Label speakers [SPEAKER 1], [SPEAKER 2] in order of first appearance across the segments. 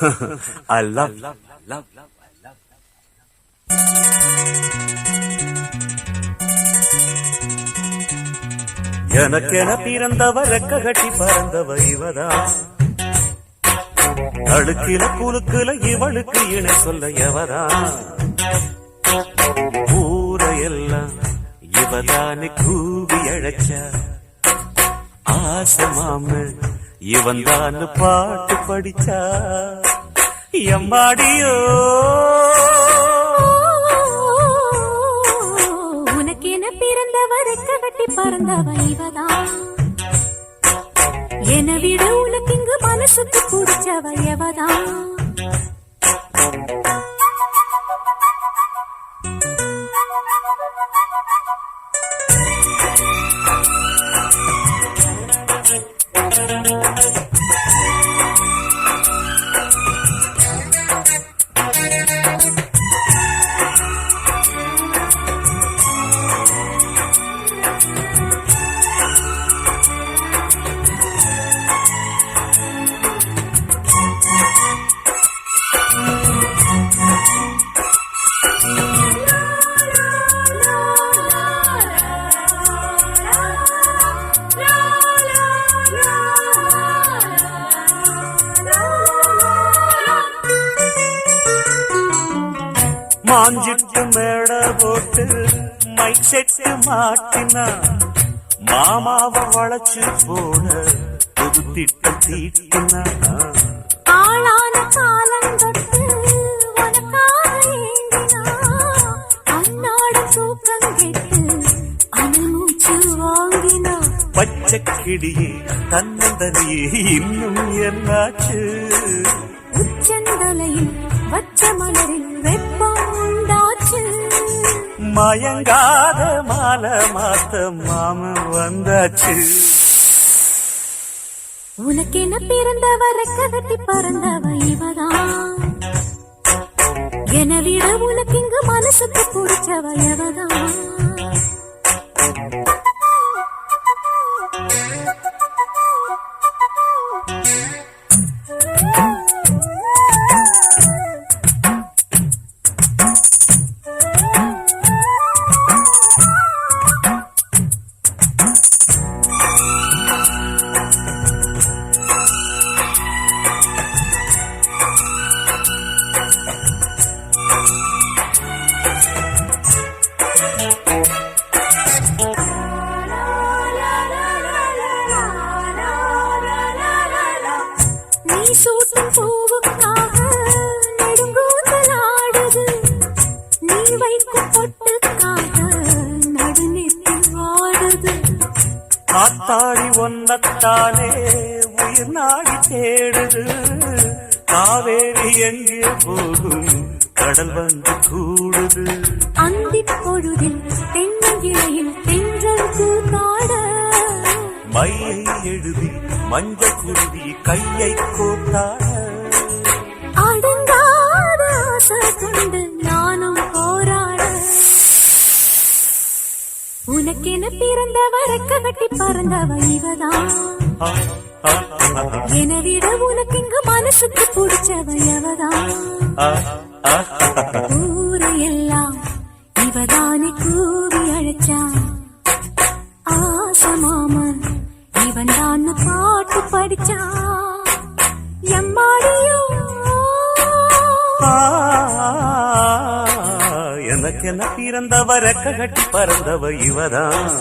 [SPEAKER 1] I love, love, love, love. எனக்கென பிறந்தவ ரெக்க கட்டி பறந்தவ இவதான் அழுக்கில குலுக்குல இவளுக்கு இணை சொல்ல எவதான் ஊரையெல்லாம் இவதானே கூவி அழைச்ச? ஆசமாம மாமு இவன் தான் பாட்டு படிச்சா? எம்மாடியோ.
[SPEAKER 2] உனக்கென பிறந்தவருக்கு கட்டி பறந்தவ இவதான் என விட உனக்கு இங்கு மனசுக்கு பிடிச்சவ எவதான்
[SPEAKER 1] மாஞ்சிட்டு மேட போட்டு மைக் செட்டு மாட்டினா மாமாவ வளைச்சு போட புது திட்டம் தீட்டினா.
[SPEAKER 2] ஆளான காலம் தொட்டு உனக்காக ஏங்கினா அன்னாட தூக்கம் கெட்டு அனல் மூச்சு வாங்கினா.
[SPEAKER 1] பச்சை கிடியே தன்னந்தனியே இன்னும் என்னாச்சு?
[SPEAKER 2] உச்சந்தலையில் வச்ச மலரில் வெப்பம்
[SPEAKER 1] மயங்காத மாலை மாத்த மாம வந்தாச்சு.
[SPEAKER 2] உனக்கென பிறந்தவ ரெக்க கட்டி பறந்தவ இவதான். என விட உனக்கு இங்கு மனசுக்கு பிடிச்சவ எவதான். சூட்டும் பூவுக்காக நெடுங்கூந்தலாடுது நீ வைக்கும் பொட்டுக்காக நடுநெத்தில் வாடுது
[SPEAKER 1] காத்தாடி ஒன்னத்தானே உயிர் நாடி தேடுது. காவேரி எங்கே போகும் கடல் வந்து கூடுது.
[SPEAKER 2] அந்திப் பொழுதில் தென்னங்கிளையில் தென்றல் கூத்தாட
[SPEAKER 1] மையை எழுதி மஞ்சள் குருவி கையை கோத்தாட.
[SPEAKER 2] அடங்காத ஆசை கொண்டு நானும் போராட. உனக்கென பிறந்தவ ரெக்க கட்டி பறந்தவ இவதான். என விட உனக்கு இங்கு மனசுக்கு பிடிச்சவ எவதான். ஊரையெல்லாம் இவதானே கூவி அழைச்சா. ஆசமாமன் இவன் தான் பாட்டு படிச்சா. எம்மாடியோ.
[SPEAKER 1] எனக்கென பிறந்தவ ரெக்க கட்டி பறந்தவ இவதான்.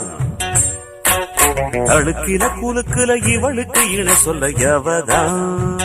[SPEAKER 1] அழுக்கில குலுக்குல இவளுக்கு இணை சொல்ல எவதான்.